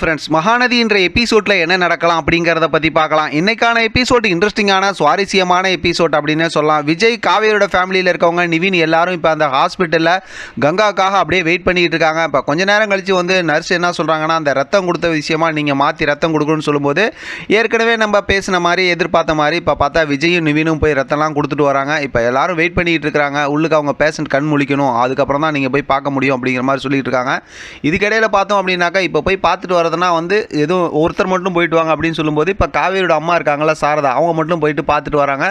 Friends Mahanadi என்ற எபிசோடில் என்ன நடக்கலாம் அப்படிங்கிறத பற்றி பார்க்கலாம். இன்னைக்கான எபிசோட் இன்ட்ரெஸ்டிங்கான சுவாரஸ்யமான எபிசோட் அப்படின்னு சொல்லலாம். விஜய் காவேரியோட ஃபேமிலியில் இருக்கவங்க நிவின் எல்லாரும் இப்போ அந்த ஹாஸ்பிட்டலில் கங்காக்காக அப்படியே வெயிட் பண்ணிட்டு இருக்காங்க. இப்போ கொஞ்ச நேரம் கழித்து வந்து நர்ஸ் என்ன சொல்கிறாங்கன்னா அந்த ரத்தம் கொடுத்த விஷயமா நீங்கள் மாற்றி ரத்தம் கொடுக்கணும்னு சொல்லும்போது ஏற்கனவே நம்ம பேசின மாதிரி எதிர்பார்த்த மாதிரி இப்போ பார்த்தா விஜயும் நிவினும் போய் ரத்தம்லாம் கொடுத்துட்டு வராங்க. இப்போ எல்லாரும் வெயிட் பண்ணிட்டு இருக்காங்க உள்ளுக்கு அவங்க பேஷண்ட் கண் முழிக்கணும். அதுக்கப்புறம் தான் நீங்கள் போய் பார்க்க முடியும் அப்படிங்கிற மாதிரி சொல்லிட்டு இருக்காங்க. இதுக்கிடையில் பார்த்தோம் அப்படின்னாக்கா இப்போ போய் பார்த்துட்டு வரதுனா வந்து எதுவும் ஒருத்தர் மட்டும் போயிட்டு வாங்க அப்படின்னு சொல்லும்போது இப்போ காவேரியோட அம்மா இருக்காங்களா சாரதா அவங்க மட்டும் போயிட்டு பார்த்துட்டு வராங்க.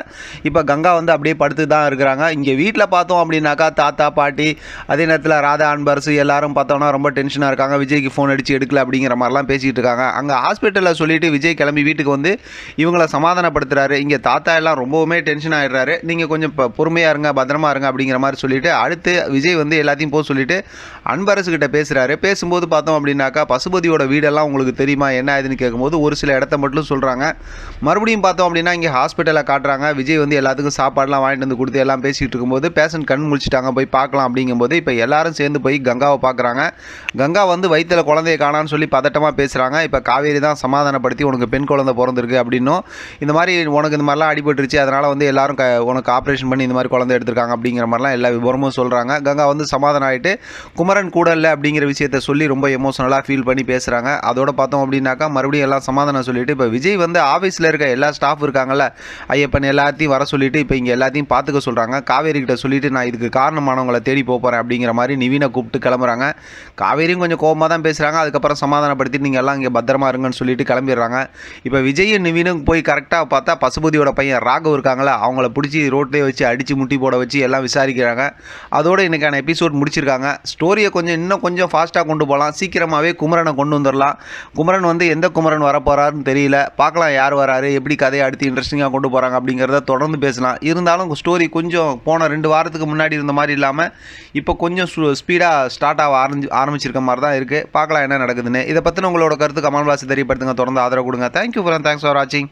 இப்போ கங்கா வந்து அப்படியே படுத்து தான் இருக்கிறாங்க. இங்கே வீட்டில் பார்த்தோம் அப்படின்னாக்கா தாத்தா பாட்டி அதே நேரத்தில் ராதா அன்பரசு எல்லாரும் பார்த்தோன்னா ரொம்ப டென்ஷனாக இருக்காங்க. விஜய்க்கு ஃபோன் அடித்து எடுக்கல அப்படிங்கிற மாதிரிலாம் பேசிகிட்டு இருக்காங்க. அங்கே ஹாஸ்பிட்டலில் சொல்லிவிட்டு விஜய் கிளம்பி வீட்டுக்கு வந்து இவங்கள சமாதானப்படுத்துகிறாரு இங்கே தாத்தா எல்லாம் ரொம்பவுமே டென்ஷன் ஆகிடுறாரு நீங்கள் கொஞ்சம் இப்போ பொறுமையாக இருங்க பத்திரமா இருங்க அப்படிங்கிற மாதிரி சொல்லிவிட்டு அடுத்து விஜய் வந்து எல்லாத்தையும் போக சொல்லிவிட்டு அன்பரசு கிட்ட பேசுகிறாரு பேசும்போது பார்த்தோம் அப்படின்னாக்கா பசுபதியோட வீடெல்லாம் உங்களுக்கு தெரியுமா? என்ன ஆகுதுன்னு கேட்கும்போது ஒரு சில இடத்த மட்டும் சொல்கிறாங்க மறுபடியும் பார்த்தோம் அப்படின்னா இங்கே ஹாஸ்பிட்டலில் காட்டுறாங்க. விஜய் வந்து எல்லாத்துக்கும் சாப்பாடுலாம் வாங்கிட்டு வந்து கொடுத்து எல்லாம் பேசிகிட்டு இருக்கும்போது பேஷண்ட் கண் முழிச்சிட்டாங்க போய் பார்க்கலாம் அப்படிங்கும்போது இப்போ எல்லாரும் சேர்ந்து போய் கங்காவை பார்க்குறாங்க. கங்கா வந்து வயிற்றில் குழந்தைய காணான்னு சொல்லி பதட்டமாக பேசுகிறாங்க இப்போ காவேரி தான் சமாதானப்படுத்தி உனக்கு பெண் குழந்தை பிறந்திருக்கு அப்படின்னும். இந்த மாதிரி உனக்கு இந்த மாதிரிலாம் அடிபட்டுருச்சு அதனால் வந்து எல்லாரும் க உனக்கு ஆப்ரேஷன் பண்ணி இந்த மாதிரி குழந்தை எடுத்திருக்காங்க அப்படிங்கிற மாதிரிலாம் எல்லா விவரமும் சொல்கிறாங்க கங்கா வந்து சமாதானம் ஆகிட்டு குமரன் கூட இல்லை அப்படிங்கிற விஷயத்த சொல்லி ரொம்ப எமோஷனலாக ஃபீல் பண்ணி பேசுகிறாங்க அதோட பார்த்தோம் அப்படின்னாக்கா மறுபடியும் எல்லாம் சமாதானம் சொல்லிட்டு இப்போ விஜய் வந்து ஆஃபீஸில் இருக்க எல்லா ஸ்டாஃப் இருக்காங்கல்ல ஐயப்பன் எல்லாத்தையும் வர சொல்லிட்டு இப்போ இங்கே எல்லாத்தையும் பார்த்துக்க சொல்கிறாங்க காவேரி கிட்ட சொல்லிட்டு நான் இதுக்கு காரணமானவங்களை தேடி போகிறேன் அப்படிங்கிற மாதிரி நிவினை கூப்பிட்டு கிளம்புறாங்க. காவேரியும் கொஞ்சம் கோபமாக தான் பேசுகிறாங்க அதுக்கப்புறம் சமாதானப்படுத்தி நீங்கள் எல்லாம் இங்கே பத்திரமா இருங்கன்னு சொல்லிட்டு கிளம்பிடுறாங்க. இப்போ விஜயும் நிவினும் போய் கரெக்டாக பார்த்தா பசுபதியோட பையன் ராகவ் இருக்காங்களா அவங்கள பிடிச்சி ரோட்லேயே வச்சு அடித்து முட்டி போட வச்சு எல்லாம் விசாரிக்கிறாங்க. அதோட இன்றைக்கான எபிசோட் முடிச்சிருக்காங்க. ஸ்டோரியை கொஞ்சம் இன்னும் கொஞ்சம் ஃபாஸ்ட்டாக கொண்டு போகலாம் சீக்கிரமாகவே குமரனை கொண்டு வந்துடலாம் குமரன் வந்து எந்த குமரன் வரப்போகிறாருன்னு தெரியல. பார்க்கலாம் யார் வராரு எப்படி கதையை அடுத்து இன்ட்ரெஸ்டிங்காக கொண்டு போகிறாங்க அப்படிங்கிறத தொடர்ந்து பேசலாம். இருந்தாலும் ஸ்டோரி கொஞ்சம் போன ரெண்டு வாரத்துக்கு முன்னாடி இருந்த மாதிரி இல்லாமல் இப்போ கொஞ்சம் ஸ்பீடாக ஸ்டார்ட் ஆக ஆரம்பி ஆரம்பிச்சிருக்க மாதிரி தான் இருக்குது பார்க்கலாம் என்ன நடக்குதுன்னு. இதை பற்றின உங்களோட கருத்து கமல் தெரியப்படுத்துங்க. தொடர்ந்து ஆதரவு கொடுங்க. தேங்க்யூ ஃபார் தேங்க்ஸ் ஃபார் வாட்சிங்